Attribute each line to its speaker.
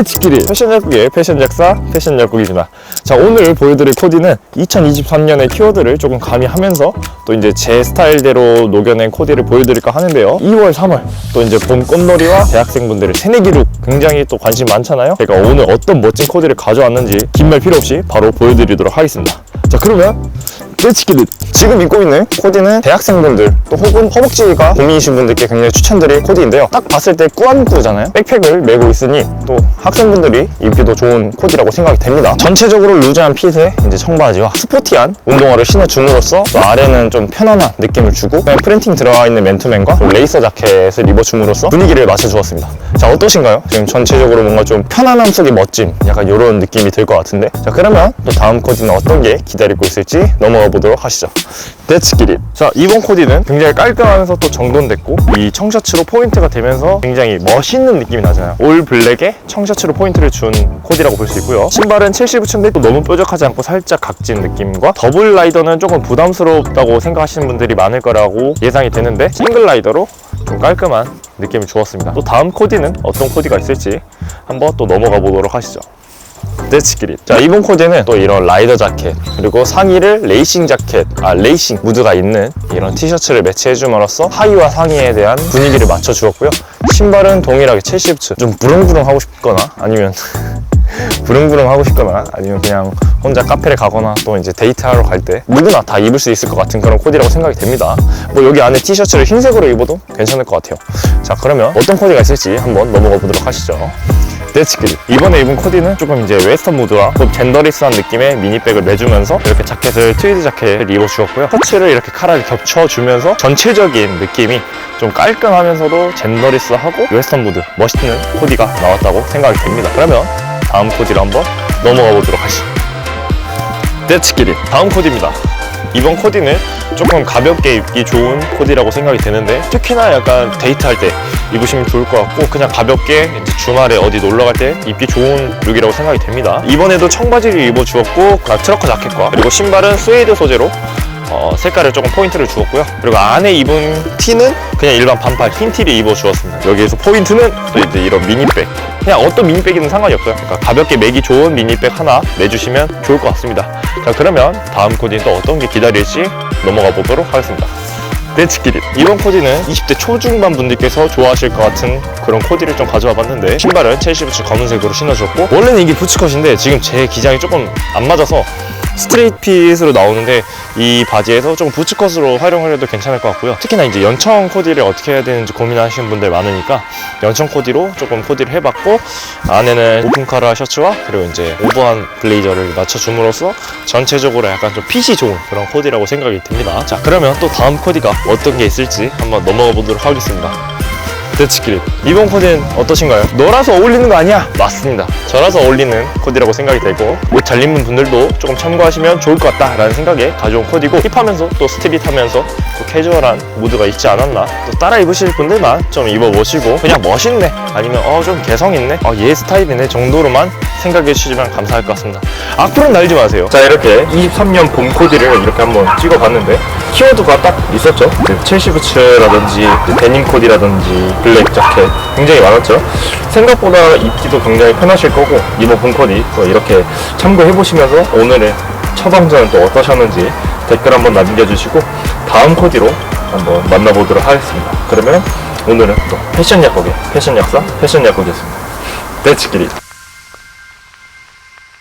Speaker 1: 떼치끼리 패션 약국의 패션 약사 패션 약국입니다. 자 오늘 보여드릴 코디는 2023년의 키워드를 조금 가미하면서 또 이제 제 스타일대로 녹여낸 코디를 보여드릴까 하는데요. 2월, 3월 또 이제 봄 꽃놀이와 대학생분들의 새내기룩 굉장히 또 관심 많잖아요. 제가 오늘 어떤 멋진 코디를 가져왔는지 긴 말 필요 없이 바로 보여드리도록 하겠습니다. 자 그러면 떼치끼리 지금 입고 있는 코디는 대학생분들 또 혹은 허벅지가 고민이신 분들께 굉장히 추천드릴 코디인데요. 딱 봤을 때 꾸안꾸잖아요. 백팩을 메고 있으니 또 학생분들이 입기도 좋은 코디라고 생각이 됩니다. 전체적으로 루즈한 핏에 이제 청바지와 스포티한 운동화를 신어줌으로써 또 아래는 좀 편안한 느낌을 주고 프린팅 들어가 있는 맨투맨과 또 레이서 자켓을 입어줌으로써 분위기를 맞춰주었습니다. 자 어떠신가요? 지금 전체적으로 뭔가 좀 편안함 속의 멋짐 약간 이런 느낌이 들 것 같은데. 자 그러면 또 다음 코디는 어떤 게 기다리고 있을지 넘어가 보도록 하시죠. 데츠끼리 자 이번 코디는 굉장히 깔끔하면서 또 정돈됐고 이 청셔츠로 포인트가 되면서 굉장히 멋있는 느낌이 나잖아요. 올 블랙에 청셔츠로 포인트를 준 코디라고 볼 수 있고요. 신발은 첼시 부츠인데 또 너무 뾰족하지 않고 살짝 각진 느낌과 더블 라이더는 조금 부담스럽다고 생각하시는 분들이 많을 거라고 예상이 되는데 싱글 라이더로 좀 깔끔한 느낌을 주었습니다. 또 다음 코디는 어떤 코디가 있을지 한번 또 넘어가 보도록 하시죠 떼치끼리. 자 이번 코디는 또 이런 라이더 자켓 그리고 상의를 레이싱 자켓 아 레이싱 무드가 있는 이런 티셔츠를 매치해 줌으로써 하의와 상의에 대한 분위기를 맞춰 주었고요. 신발은 동일하게 첼시 부츠 좀 부릉부릉 하고 싶거나 아니면 부릉부릉 하고 싶거나 아니면 그냥 혼자 카페를 가거나 또 이제 데이트하러 갈 때 누구나 다 입을 수 있을 것 같은 그런 코디라고 생각이 됩니다. 뭐 여기 안에 티셔츠를 흰색으로 입어도 괜찮을 것 같아요. 자 그러면 어떤 코디가 있을지 한번 넘어가 보도록 하시죠 떼치끼리 이번에 입은 코디는 조금 이제 웨스턴 무드와 좀 젠더리스한 느낌의 미니백을 매주면서 이렇게 자켓을 트위드 자켓을 입어주었고요. 셔츠를 이렇게 카라를 겹쳐주면서 전체적인 느낌이 좀 깔끔하면서도 젠더리스하고 웨스턴 무드 멋있는 코디가 나왔다고 생각이 됩니다. 그러면 다음 코디로 한번 넘어가 보도록 하시죠. 떼치끼리. 다음 코디입니다 이번 코디는 조금 가볍게 입기 좋은 코디라고 생각이 되는데 특히나 약간 데이트할 때 입으시면 좋을 것 같고 그냥 가볍게 주말에 어디 놀러 갈 때 입기 좋은 룩이라고 생각이 됩니다. 이번에도 청바지를 입어주었고 그 트러커 자켓과 그리고 신발은 스웨이드 소재로 어, 색깔을 조금 포인트를 주었고요. 그리고 안에 입은 티는 그냥 일반 반팔 흰 티를 입어 주었습니다. 여기에서 포인트는 또 이제 이런 미니백. 그냥 어떤 미니백이든 상관이 없어요. 그러니까 가볍게 매기 좋은 미니백 하나 내주시면 좋을 것 같습니다. 자 그러면 다음 코디는 또 어떤 게 기다릴지 넘어가 보도록 하겠습니다. 떼치끼리 이번 코디는 20대 초중반 분들께서 좋아하실 것 같은 그런 코디를 좀 가져와 봤는데 신발은 첼시 부츠 검은색으로 신어줬고 원래는 이게 부츠컷인데 지금 제 기장이 조금 안 맞아서 스트레이트 핏으로 나오는데 이 바지에서 조금 부츠컷으로 활용을 해도 괜찮을 것 같고요. 특히나 이제 연청 코디를 어떻게 해야 되는지 고민하시는 분들 많으니까 연청 코디로 조금 코디를 해봤고 안에는 오픈 카라 셔츠와 그리고 이제 오버한 블레이저를 맞춰줌으로써 전체적으로 약간 좀 핏이 좋은 그런 코디라고 생각이 듭니다. 자 그러면 또 다음 코디가 어떤 게 있을지 한번 넘어가 보도록 하겠습니다 떼치끼리 이번 코디는 어떠신가요? 너라서 어울리는 거 아니야? 맞습니다 저라서 어울리는 코디라고 생각이 되고 옷 잘 입는 분들도 조금 참고하시면 좋을 것 같다라는 생각에 가져온 코디고 힙하면서 또 스트릿하면서 또 캐주얼한 무드가 있지 않았나 또 따라 입으실 분들만 좀 입어보시고 그냥 멋있네 아니면 어 좀 개성 있네? 어, 얘 스타일이네 정도로만 생각해 주시면 감사할 것 같습니다. 앞으로는 날지 마세요. 자 이렇게 23년 봄 코디를 이렇게 한번 찍어봤는데 키워드가 딱 있었죠? 네, 첼시 부츠라든지 네, 데님 코디라든지 블랙 자켓 굉장히 많았죠? 생각보다 입기도 굉장히 편하실 거고 이번 봄 코디 또 이렇게 참고해 보시면서 오늘의 처방전은 또 어떠셨는지 댓글 한번 남겨주시고 다음 코디로 한번 만나보도록 하겠습니다. 그러면 오늘은 또 패션 약국의 패션 약사? 패션 약국이었습니다. 떼치끼리